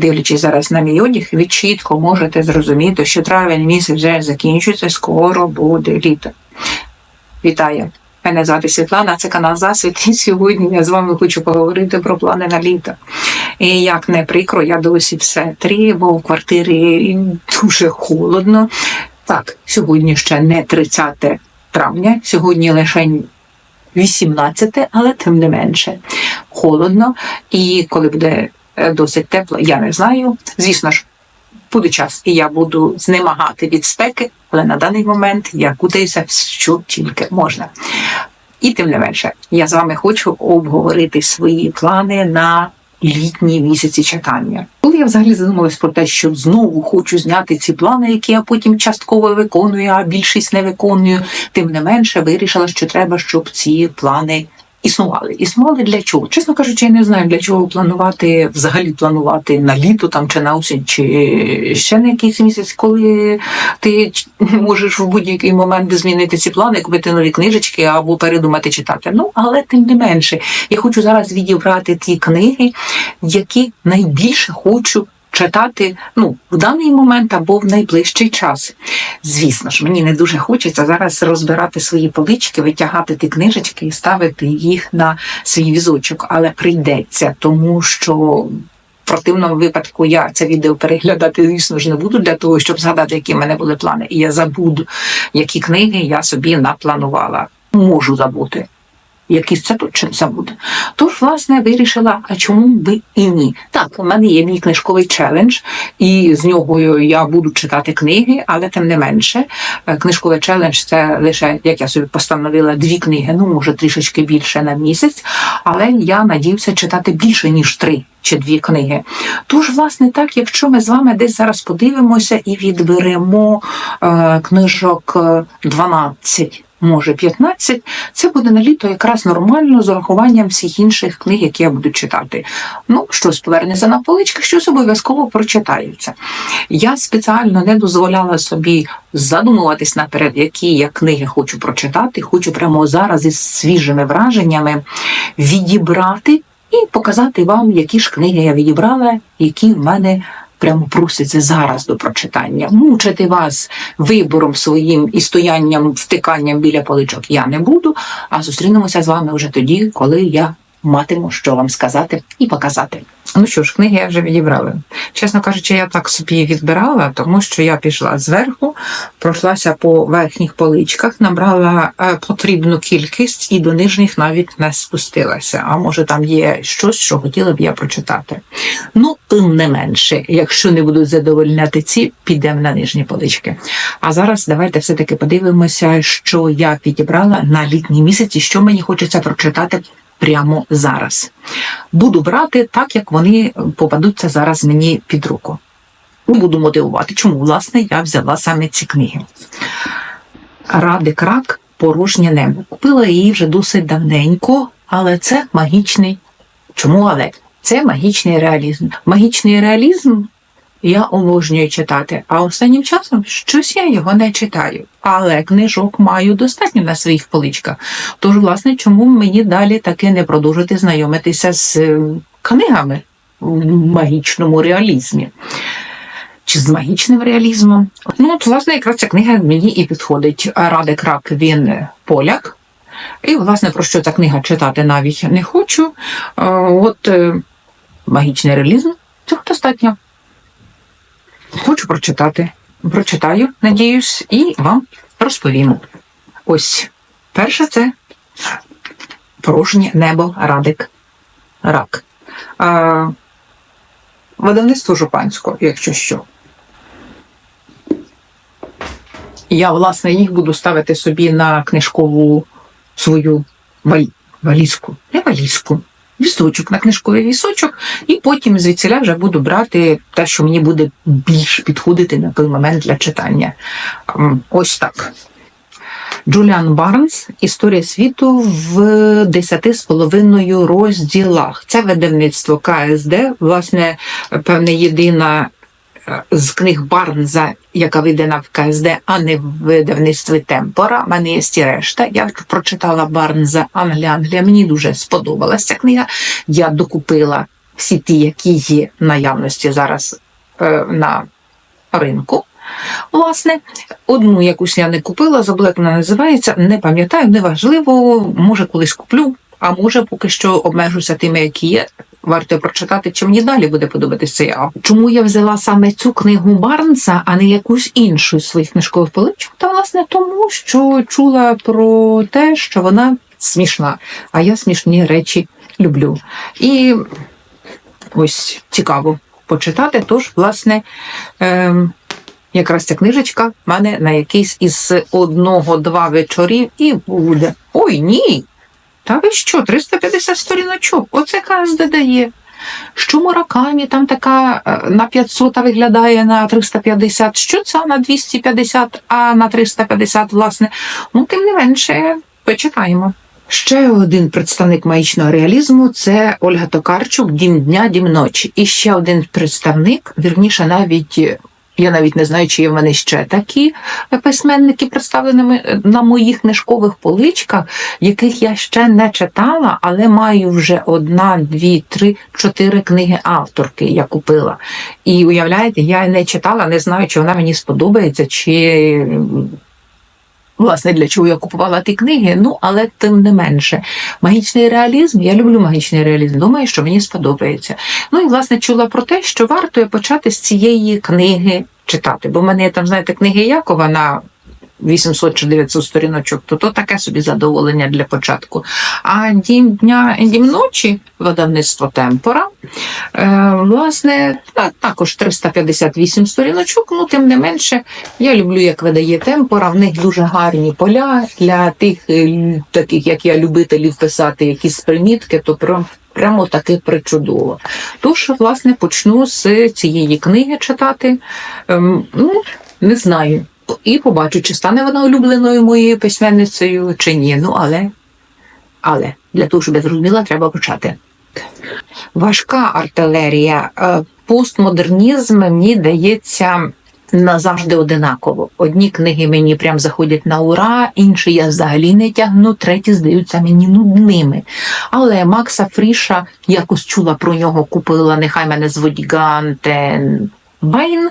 дивлячись зараз на мій одяг, ви чітко можете зрозуміти, що травень місяць вже закінчується, скоро буде літо. Вітаю! Мене звати Світлана, це канал Засвіт. І сьогодні я з вами хочу поговорити про плани на літо. І як не прикро, я досі все три, бо в квартирі дуже холодно. Так, сьогодні ще не 30 травня, сьогодні лише 18, але тим не менше холодно. І коли буде досить тепло, я не знаю. Звісно ж, буде час, і я буду знемагати від спеки, але на даний момент я кутаюся, що тільки можна. І тим не менше, я з вами хочу обговорити свої плани на літні місяці читання. Коли я взагалі задумалась про те, що знову хочу зняти ці плани, які я потім частково виконую, а більшість не виконую, тим не менше вирішила, що треба, щоб ці плани. Існували. Існували для чого? Чесно кажучи, я не знаю, для чого планувати, взагалі планувати на літо там чи на осінь, чи ще на якийсь місяць, коли ти можеш в будь-який момент змінити ці плани, купити нові книжечки або передумати читати. Ну, але тим не менше, я хочу зараз відібрати ті книги, які найбільше хочу читати ну, в даний момент або в найближчий час. Звісно ж, мені не дуже хочеться зараз розбирати свої полички, витягати ті книжечки і ставити їх на свій візочок, але прийдеться, тому що. В противному випадку я це відео переглядати, звісно ж, не буду для того, щоб згадати, які в мене були плани. І я забуду, які книги я собі напланувала. Можу забути. Якісь це точно забуду. Тож, власне, вирішила, а чому би і ні? Так, у мене є мій книжковий челендж, і з нього я буду читати книги, але тим не менше, е, книжковий челендж це лише, як я собі постановила, дві книги, ну може трішечки більше на місяць, але я надіюся читати більше ніж три. Чи дві книги. Тож, власне, так, якщо ми з вами десь зараз подивимося і відберемо е, книжок е, 12, може 15, це буде на літо якраз нормально з урахуванням всіх інших книг, які я буду читати. Ну, щось повернеться на полички, щось обов'язково прочитаються. Я спеціально не дозволяла собі задумуватись наперед, які я книги хочу прочитати. Хочу прямо зараз із свіжими враженнями відібрати і показати вам, які ж книги я відібрала, які в мене. Прямо проситься зараз до прочитання. Мучити вас вибором своїм і стоянням, втиканням біля поличок я не буду, а зустрінемося з вами вже тоді, коли я матиму що вам сказати і показати. Ну що ж, книги я вже відібрала. Чесно кажучи, я так собі відбирала, тому що я пішла зверху, пройшлася по верхніх поличках, набрала е, потрібну кількість і до нижніх навіть не спустилася. А може там є щось, що хотіла б я прочитати. Ну, тим не менше, якщо не будуть задовольняти ці, підемо на нижні полички. А зараз давайте все-таки подивимося, що я підібрала на літні місяці, що мені хочеться прочитати прямо зараз. Буду брати так, як вони попадуться зараз мені під руку. Буду мотивувати, чому власне я взяла саме ці книги. Ради крак, порожнє небо. Купила її вже досить давненько, але це магічний. Чому але? Це магічний реалізм. Магічний реалізм я обожнюю читати, а останнім часом щось я його не читаю. Але книжок маю достатньо на своїх поличках. Тож, власне, чому мені далі таки не продовжити знайомитися з е, книгами в магічному реалізмі? Чи з магічним реалізмом? Ну, от, власне, якраз ця книга мені і підходить. Ради крак він поляк. І, власне, про що ця книга читати навіть не хочу. Е, От е, магічний реалізм цього достатньо. Хочу прочитати. Прочитаю, надіюсь, і вам розповім. Ось перше це порожнє небо Радик Рак. А, видавництво Жупанського, якщо що. Я, власне, їх буду ставити собі на книжкову свою валізку. Не валізку. Вісочок на книжковий вісочок, і потім звідсіля вже буду брати те, що мені буде більш підходити на той момент для читання. Ось так. Джуліан Барнс Історія світу в десяти з половиною розділах. Це видавництво КСД, власне, певне, єдина з книг Барнза, яка видана в КСД, а не в видавництві Темпора. У мене є і решта. Я прочитала Барнза Англія, Англія. Мені дуже сподобалася книга. Я докупила всі ті, які є в наявності зараз е, на ринку. Власне, одну якусь я не купила, забула, як вона називається, не пам'ятаю, неважливо, може колись куплю, а може поки що обмежуся тими, які є. Варто прочитати, чи мені далі буде подобатися цей автор. Чому я взяла саме цю книгу Барнса, а не якусь іншу з своїх книжкових поличок? Та власне тому, що чула про те, що вона смішна, а я смішні речі люблю. І ось цікаво почитати. Тож, власне, ем, якраз ця книжечка в мене на якийсь із одного-два вечорів і буде. Ой, ні! Та ви що, 350 сторіночок? Оце казда дає. Що Муракамі там така е, на 500 виглядає на 350, що ця на 250, а на 350, власне. Ну, тим не менше, почитаємо. Ще один представник магічного реалізму це Ольга Токарчук Дім дня, дім ночі. І ще один представник, вірніше, навіть я навіть не знаю, чи є в мене ще такі письменники, представленими е, на моїх книжкових поличках, яких я ще не читала, але маю вже одна, дві, три, чотири книги авторки. Я купила. І уявляєте, я не читала, не знаю, чи вона мені сподобається, чи. Власне, для чого я купувала ті книги, ну але тим не менше. Магічний реалізм, я люблю магічний реалізм, думаю, що мені сподобається. Ну і власне чула про те, що варто почати з цієї книги читати. Бо в мене там, знаєте, книги Якова на 800 чи 900 сторіночок, то то таке собі задоволення для початку. А дім дня дім ночі, видавництво Темпора, е, власне, та- також 358 сторіночок, ну тим не менше, я люблю, як видає Темпора, в них дуже гарні поля для тих, е, таких, як я, любителів писати якісь примітки, то прям. Прямо таки причудово. Тож, власне, почну з цієї книги читати. Ем, ну, не знаю. І побачу, чи стане вона улюбленою моєю письменницею, чи ні. Ну, але, але для того, щоб я зрозуміла, треба почати. Важка артилерія. Е, Постмодернізм мені дається назавжди одинаково. Одні книги мені прям заходять на ура, інші я взагалі не тягну, треті здаються мені нудними. Але Макса Фріша якось чула про нього, купила, нехай мене звуть Байн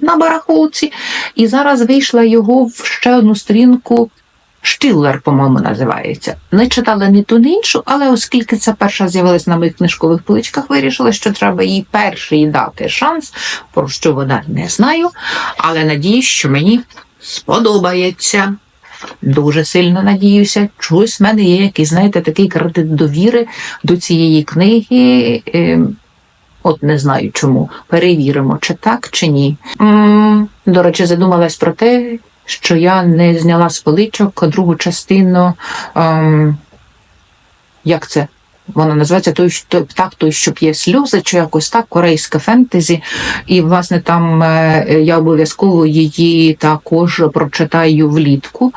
на барахолці. І зараз вийшла його в ще одну сторінку. Штиллер, по-моєму, називається. Не читала ні ту, ні іншу, але оскільки ця перша з'явилась на моїх книжкових поличках, вирішила, що треба їй перший дати шанс, про що вона не знаю, але надіюсь, що мені сподобається. Дуже сильно надіюся. Чогось в мене є якийсь, знаєте, такий кредит довіри до цієї книги. От не знаю чому. Перевіримо, чи так, чи ні. до речі, задумалась про те, що я не зняла з поличок другу частину. Ем, як це? Вона називається той, що птах, той, що п'є сльози, чи якось так, корейське фентезі. І, власне, там е, я обов'язково її також прочитаю влітку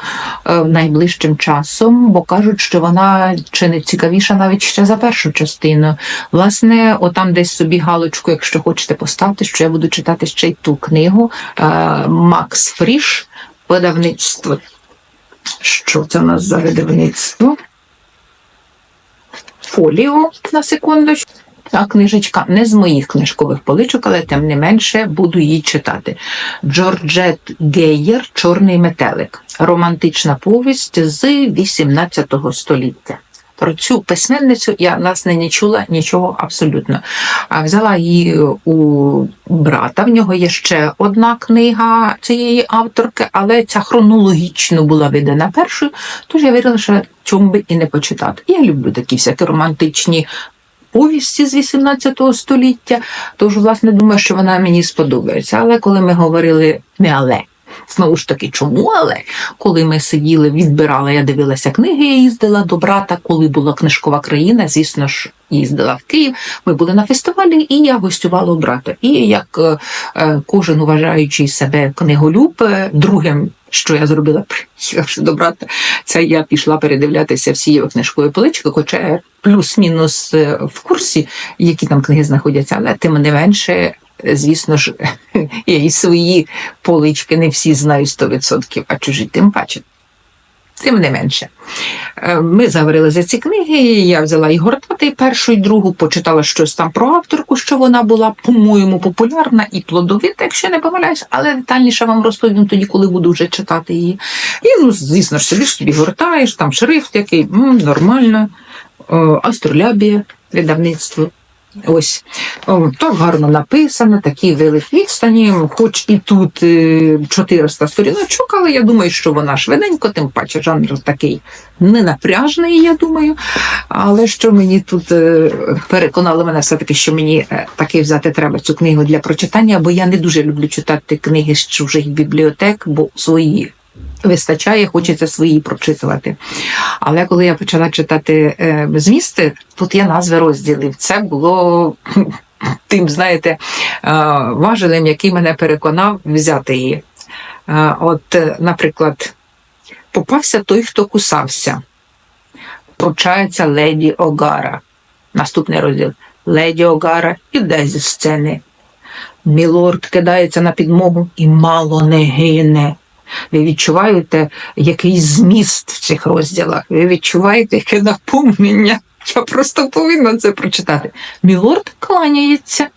е, найближчим часом, бо кажуть, що вона чи не цікавіша навіть ще за першу частину. Власне, отам десь собі галочку, якщо хочете поставити, що я буду читати ще й ту книгу е, Макс Фріш, видавництво. Що це у нас за видавництво? Фоліо на секундочку. Та книжечка не з моїх книжкових поличок, але тим не менше буду її читати. Джорджет Гейєр Чорний метелик. Романтична повість з 18 століття. Про цю письменницю я власне не чула нічого абсолютно. А взяла її у брата. В нього є ще одна книга цієї авторки, але ця хронологічно була видана першою, тож я вирішила, що чому би і не почитати. Я люблю такі всякі романтичні повісті з 18 століття, тож, власне, думаю, що вона мені сподобається. Але коли ми говорили не але. Знову ж таки, чому але? Коли ми сиділи, відбирала, я дивилася книги, я їздила до брата, коли була книжкова країна, звісно ж, їздила в Київ. Ми були на фестивалі, і я гостювала у брата. І як е, е, кожен уважаючий себе книголюб, е, другим, що я зробила, приїхавши до брата, це я пішла передивлятися всі його книжкові полички, хоча плюс-мінус в курсі, які там книги знаходяться, але тим не менше. Звісно ж, я і свої полички не всі знаю 100%, а чужі тим паче. Тим не менше, Е, ми заговорили за ці книги. Я взяла і гортати першу і другу, почитала щось там про авторку, що вона була, по-моєму, популярна і плодовита, якщо не помиляюсь, але детальніше вам розповім тоді, коли буду вже читати її. І, ну, звісно ж, сидиш собі гортаєш, там шрифт який, м, нормально, О, астролябія, видавництво. Ось так гарно написано, такі великі відстані, хоч і тут е, 400 сторіночок, але я думаю, що вона швиденько, тим паче жанр такий ненапряжний, я думаю. Але що мені тут е, переконало мене все-таки, що мені е, таки взяти треба цю книгу для прочитання, бо я не дуже люблю читати книги з чужих бібліотек, бо свої вистачає, хочеться свої прочитувати. Але коли я почала читати е, змісти, тут є назви розділів. Це було тим, знаєте, е, важелем, який мене переконав взяти її. Е, от, наприклад, попався той, хто кусався. Пручається леді Огара. Наступний розділ. Леді Огара іде зі сцени. Мілорд кидається на підмогу і мало не гине. Ви відчуваєте якийсь зміст в цих розділах. Ви відчуваєте яке наповнення. Я просто повинна це прочитати. Мілорд кланяється.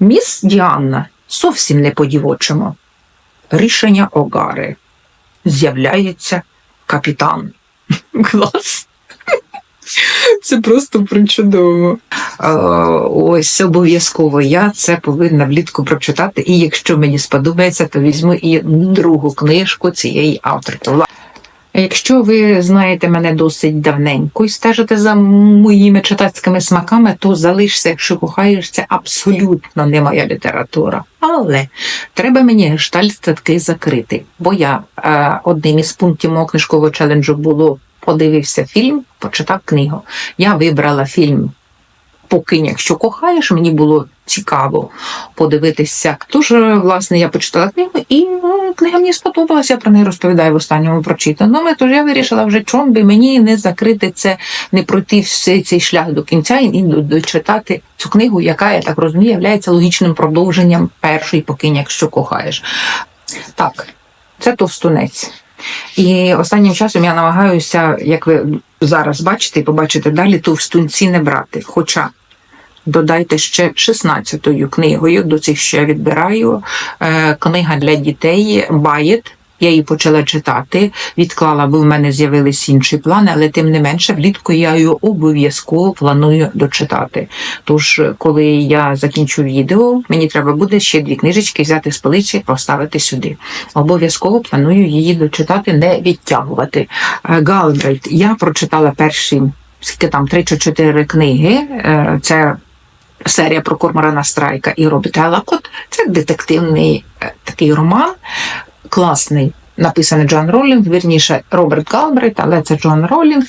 Міс Діанна зовсім не по-дівочому. Рішення Огари. З'являється капітан. Клас. Це просто причудово. Ось обов'язково я це повинна влітку прочитати. І якщо мені сподобається, то візьму і другу книжку цієї авторки. Якщо ви знаєте мене досить давненько і стежите за моїми читацькими смаками, то залишся, якщо кохаєш, це абсолютно не моя література. Але треба мені гештальт таки закрити, бо я е, одним із пунктів мого книжкового челенджу було подивився фільм, почитав книгу. Я вибрала фільм Покинь, якщо кохаєш, мені було цікаво подивитися. Тож, е, власне, я почитала книгу, і ну, книга мені сподобалася, я про неї розповідаю в останньому прочитаному. Тож я вирішила вже, чом би мені не закрити це, не пройти всей цей шлях до кінця і до- дочитати цю книгу, яка, я так розумію, є логічним продовженням першої покинь, якщо кохаєш. Так, це товстунець. І останнім часом я намагаюся, як ви зараз бачите і побачите далі, товстунці не брати. Хоча додайте ще 16-ю книгою до цих, що я відбираю. Е, книга для дітей Баєт. Я її почала читати, відклала, бо в мене з'явились інші плани, але тим не менше, влітку я її обов'язково планую дочитати. Тож, коли я закінчу відео, мені треба буде ще дві книжечки взяти з полиці і поставити сюди. Обов'язково планую її дочитати, не відтягувати. Е, Галбрейт, я прочитала перші скільки там 3 чи 4 книги. Е, Це серія про Корморана Страйка і Робіта Елакот. Це детективний е, такий роман, класний. Написаний Джон Ролінг, вірніше Роберт Галбрейт, але це Джон Ролінг,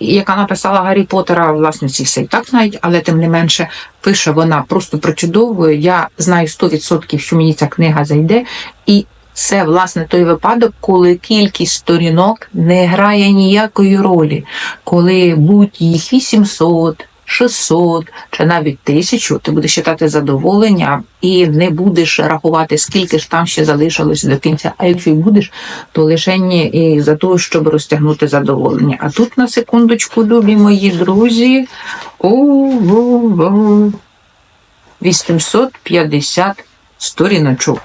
яка написала Гаррі Поттера, власне, ці все і так знають, але тим не менше пише вона просто причудовою. Я знаю 100%, що мені ця книга зайде, і це власне той випадок, коли кількість сторінок не грає ніякої ролі, коли будь їх 800, 600 чи навіть 1000, ти будеш читати задоволення і не будеш рахувати, скільки ж там ще залишилось до кінця. А якщо й будеш, то лише і за того, щоб розтягнути задоволення. А тут на секундочку, любі мої друзі, о, 850 сторіночок.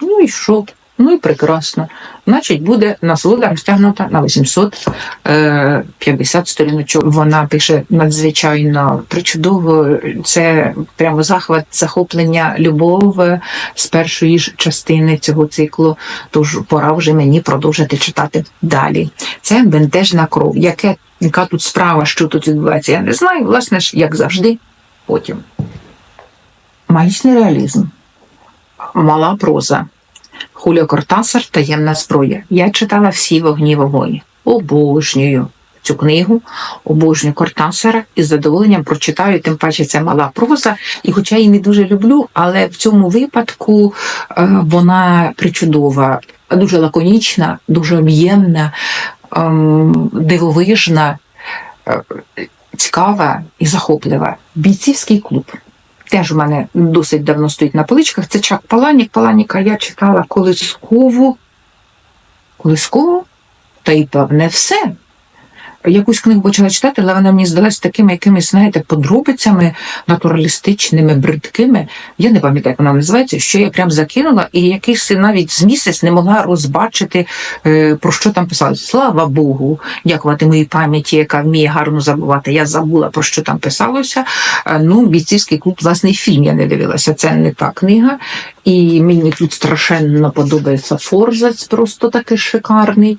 Ну і що? Ну і прекрасно. Значить, буде насолода розтягнута на 850 сторіночок. Вона пише надзвичайно причудово. Це прямо захват, захоплення, любов е, з першої ж частини цього циклу. Тож пора вже мені продовжити читати далі. Це бентежна кров. Яке, яка тут справа, що тут відбувається? Я не знаю. Власне ж, як завжди, потім. Магічний реалізм. Мала проза. Хуліо Кортасар Таємна зброя. Я читала всі вогні вогонь. Обожнюю цю книгу, обожнюю Кортасара і з задоволенням прочитаю, тим паче це мала проза. І хоча її не дуже люблю, але в цьому випадку е, вона причудова, дуже лаконічна, дуже об'ємна, ем, дивовижна, е, цікава і захоплива. Бійцівський клуб теж у мене досить давно стоїть на поличках. Це Чак Паланік. Паланіка я читала колискову Колискову, та й певне все. Якусь книгу почала читати, але вона мені здалась такими якимись, знаєте, подробицями натуралістичними, бридкими. Я не пам'ятаю, як вона називається, що я прям закинула, і якийсь навіть з місяць не могла розбачити, е, про що там писали. Слава Богу, дякувати моїй пам'яті, яка вміє гарно забувати. Я забула, про що там писалося. Е, Ну, бійцівський клуб, власне, фільм я не дивилася. Це не та книга. І мені тут страшенно подобається Форзац, просто такий шикарний.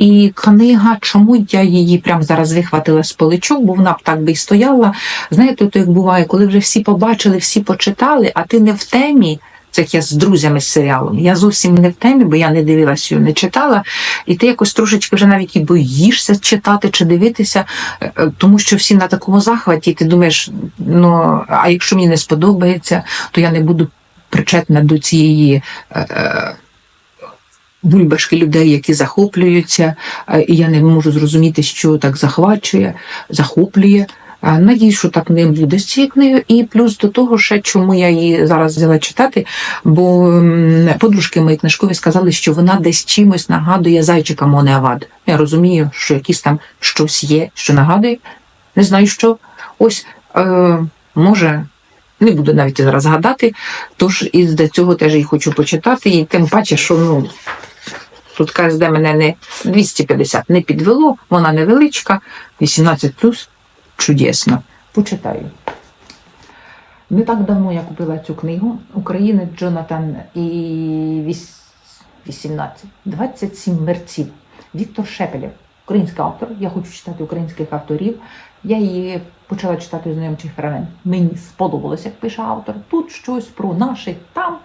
І книга, чому я її прямо зараз вихватила з поличок, бо вона б так би й стояла. Знаєте, то як буває, коли вже всі побачили, всі почитали, а ти не в темі. Це як я з друзями з серіалом. Я зовсім не в темі, бо я не дивилася не читала. І ти якось трошечки вже навіть і боїшся читати чи дивитися, е, е, тому що всі на такому захваті, і ти думаєш, ну а якщо мені не сподобається, то я не буду причетна до цієї. е, е, бульбашки людей, які захоплюються, і я не можу зрозуміти, що так захвачує, захоплює. Надіюсь, що так не буде з цією книгою. І плюс до того, ще чому я її зараз взяла читати, бо подружки мої книжкові сказали, що вона десь чимось нагадує зайчика Моне Авад. Я розумію, що якісь там щось є, що нагадує. Не знаю що. Ось е, може. Не буду навіть зараз гадати, тож і до цього теж і хочу почитати, і тим паче, що ну, Тут КСД мене не 250 не підвело, вона невеличка, 18 чудесно. Почитаю. Не так давно я купила цю книгу Українець Джонатан і 18, 27 мерців. Віктор Шепелєв, український автор. Я хочу читати українських авторів. Я її почала читати з знайомчих фрагмент. Мені сподобалось, як пише автор. Тут щось про наших там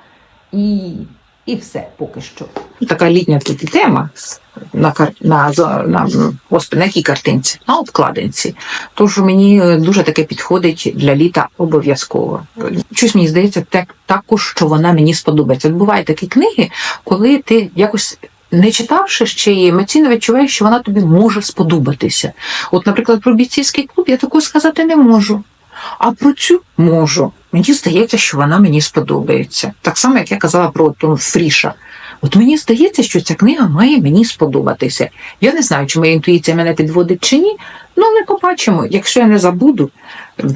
і, і все поки що. Така літня тут тема на, кар... на, на, господи, на якій картинці? На обкладинці. Тож мені е, дуже таке підходить для літа обов'язково. Щось мені здається, так, також, що вона мені сподобається. Бувають такі книги, коли ти якось. Не читавши ще її, емоційно відчуваєш, що вона тобі може сподобатися. От, наприклад, про бійцівський клуб я такого сказати не можу. А про цю можу. Мені здається, що вона мені сподобається. Так само, як я казала про Том Фріша. От мені здається, що ця книга має мені сподобатися. Я не знаю, чи моя інтуїція мене підводить чи ні, ну але побачимо. Якщо я не забуду,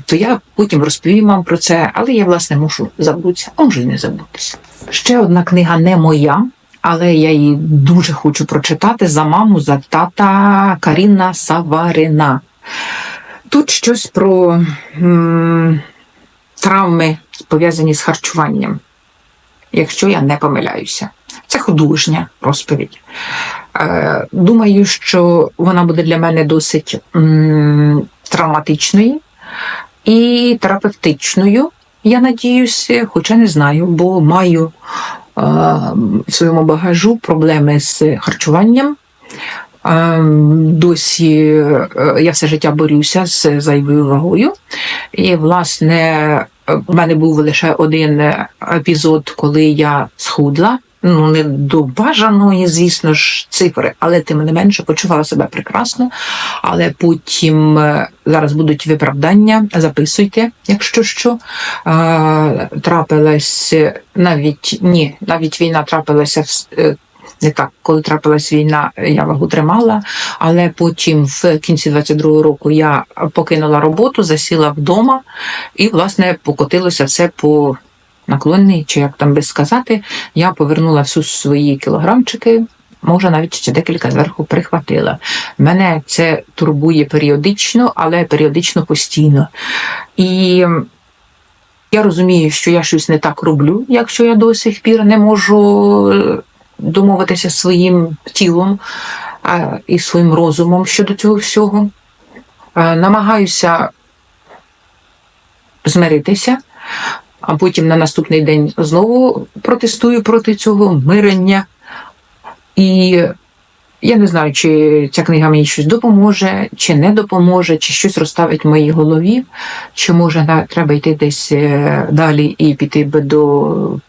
то я потім розповім вам про це, але я, власне, мушу забутися, а може й не забутися. Ще одна книга не моя, але я її дуже хочу прочитати за маму, за тата Каріна Саварина. Тут щось про м, травми, пов'язані з харчуванням, якщо я не помиляюся. Це художня розповідь. Е, думаю, що вона буде для мене досить травматичною і терапевтичною. Я надіюся, хоча не знаю, бо маю е, в своєму багажу проблеми з харчуванням. Досі е, я все життя борюся з зайвою вагою. І, власне, в мене був лише один епізод, коли я схудла. Ну, не до бажаної, звісно ж, цифри, але тим не менше почувала себе прекрасно. Але потім е, зараз будуть виправдання, записуйте, якщо що. Е, Трапилась навіть ні, навіть війна трапилася в так, коли трапилась війна, я вагу тримала, але потім в кінці 22-го року я покинула роботу, засіла вдома, і, власне, покотилося все по наклонній, чи як там би сказати, я повернула всю свої кілограмчики. Може, навіть ще декілька зверху прихватила. Мене це турбує періодично, але періодично постійно. І я розумію, що я щось не так роблю, якщо я до сих пір не можу е, домовитися своїм тілом і своїм розумом щодо цього всього. Е, Намагаюся змиритися, а потім на наступний день знову протестую проти цього мирення. І я не знаю, чи ця книга мені щось допоможе, чи не допоможе, чи щось розставить в моїй голові, чи може треба йти десь е, далі і піти до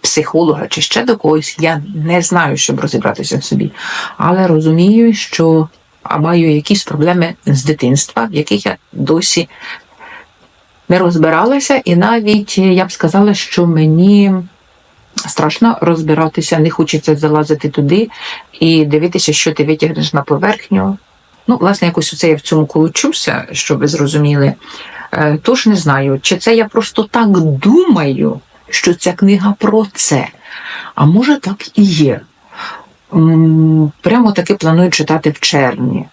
психолога чи ще до когось. Я не знаю, щоб розібратися в собі. Але розумію, що маю якісь проблеми з дитинства, в яких я досі не розбиралася, і навіть е, я б сказала, що мені страшно розбиратися, не хочеться залазити туди і дивитися, що ти витягнеш на поверхню. Ну, власне, якось оце я в цьому колучуся, щоб ви зрозуміли. Е, Тож не знаю, чи це я просто так думаю, що ця книга про це. А може так і є. Прямо таки планую читати в червні.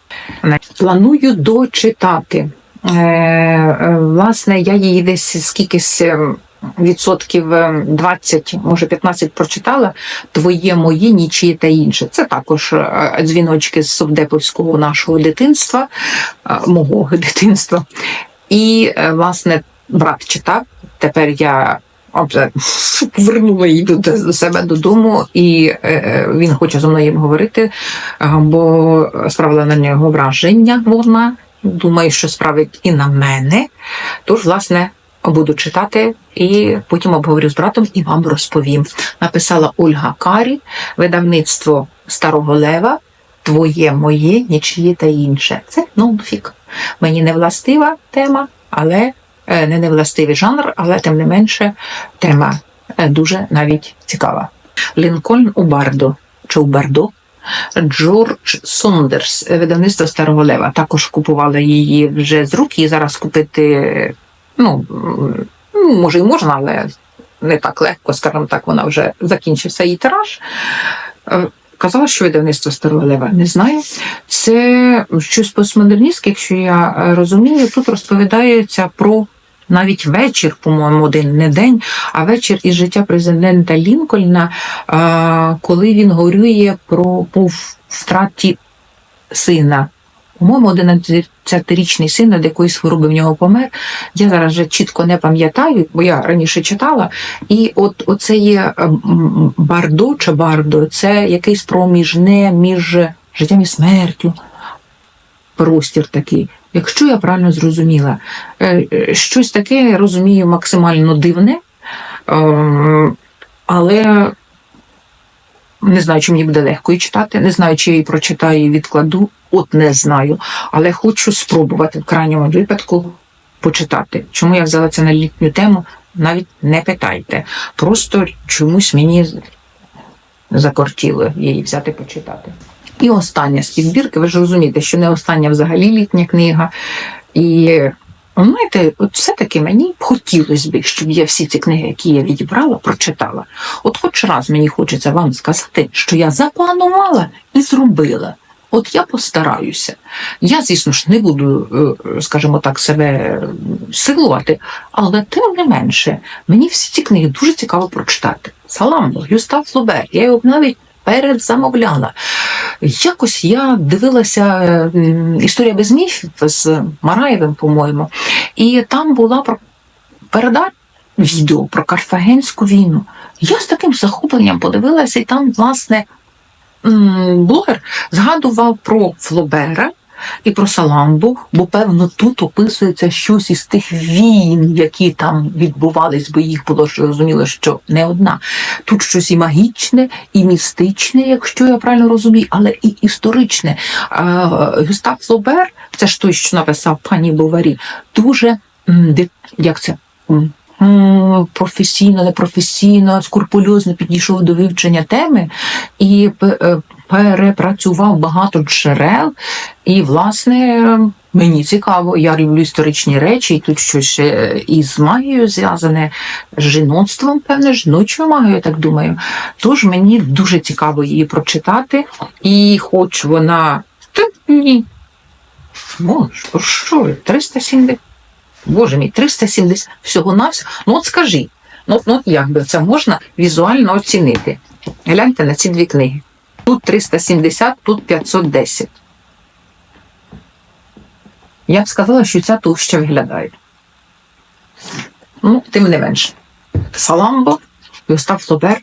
Планую дочитати. Е, е, Власне, я її десь скількись ем, відсотків ем, 20, може 15 прочитала. Твоє, моє, нічиє та інше. Це також е, дзвіночки з совдеповського нашого дитинства, мого дитинства. І, власне, брат читав. Тепер я обже повернула її до себе додому, і е, е, він хоче зі мною говорити, бо справила на нього враження вона. Думаю, що справить і на мене. Тож, власне, буду читати і потім обговорю з братом і вам розповім. Написала Ольга Карі, видавництво Старого Лева. Твоє, моє, нічиє та інше. Це нонфік. Мені не властива тема, але не невластивий жанр, але тим не менше тема е, дуже навіть цікава. Лінкольн у Бардо чи у Бардо. Джордж Сондерс, е, видавництво Старого Лева. Також купувала її вже з рук, і зараз купити, ну, може і можна, але не так легко, скажімо так, вона вже закінчився її тираж. Е, Казала, що видавництво Старого Лева, не знаю. Це щось постмодерністське, якщо я е, розумію, тут розповідається про навіть вечір, по-моєму, один не день, а вечір із життя президента Лінкольна, коли він горює про по втраті сина. По-моєму, 11-річний син від якоїсь хвороби в нього помер. Я зараз вже чітко не пам'ятаю, бо я раніше читала. І от оце є бардо чи бардо, це якийсь проміжне між життям і смертю. Простір такий. Якщо я правильно зрозуміла, Е, е, щось таке я розумію максимально дивне, ем, але не знаю, чи мені буде легко її читати, не знаю, чи я її прочитаю і відкладу, от не знаю. Але хочу спробувати в крайньому випадку почитати. Чому я взяла це на літню тему, навіть не питайте. Просто чомусь мені закортіло її взяти почитати. І остання з підбірки, ви ж розумієте, що не остання взагалі літня книга. І знаєте, все-таки мені хотілося б, щоб я всі ці книги, які я відібрала, прочитала. От хоч раз мені хочеться вам сказати, що я запланувала і зробила. От я постараюся. Я, звісно ж, не буду, е, скажімо так, себе силувати, але тим не менше, мені всі ці книги дуже цікаво прочитати. Саламбо, Гюстав Флобер, я його навіть передзамовляла. Якось я дивилася історія без міфів з Мараєвим, по-моєму, і там була передача відео про Карфагенську війну. Я з таким захопленням подивилася, і там, власне, блогер згадував про Флобера. І про Саламбу, бо певно тут описується щось із тих війн, які там відбувались, бо їх було ж розуміло, що не одна. Тут щось і магічне, і містичне, якщо я правильно розумію, але і історичне. Гюстав Флобер, це ж той, що написав пані Боварі, дуже як це? Професійно, непрофесійно, скрупульозно підійшов до вивчення теми і е, перепрацював багато джерел. І, власне, мені цікаво, я люблю історичні речі, і тут щось е, із магією зв'язане, з жіноцтвом, певне, жіночою магією, я так думаю. Тож мені дуже цікаво її прочитати, і хоч вона. Та ні. Боже, що 370. Боже мій, 370 всього навсього. Ну от скажи, ну, ну як би це можна візуально оцінити? Гляньте на ці дві книги. Тут 370, тут 510. Я б сказала, що ця товща виглядає. Ну, тим не менше. Саламбо і Остап Флобер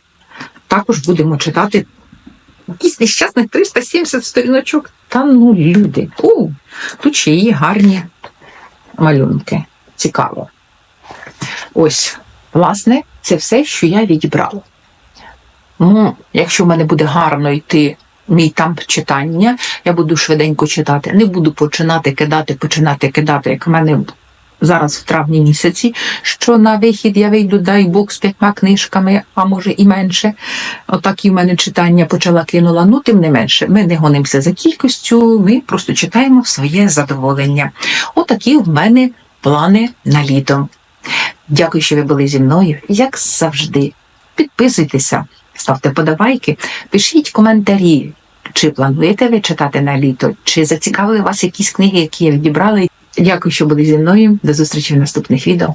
також будемо читати якісь нещасних 370 сторіночок. Та ну, люди. У, тут ще є гарні малюнки. Цікаво. Ось, власне, це все, що я відібрала. Ну, якщо в мене буде гарно йти мій тамп читання, я буду швиденько читати. Не буду починати кидати, починати кидати, як в мене зараз в травні місяці, що на вихід я вийду, дай Бог, з п'ятьма книжками, а може і менше. Отак і в мене читання почала кинула. Ну, тим не менше, ми не гонимося за кількістю, ми просто читаємо своє задоволення. Отакі в мене плани на літо. Дякую, що ви були зі мною, як завжди. Підписуйтеся, ставте подавайки, пишіть коментарі. Чи плануєте ви читати на літо? Чи зацікавили вас якісь книги, які я відібрала? Дякую, що були зі мною. До зустрічі в наступних відео.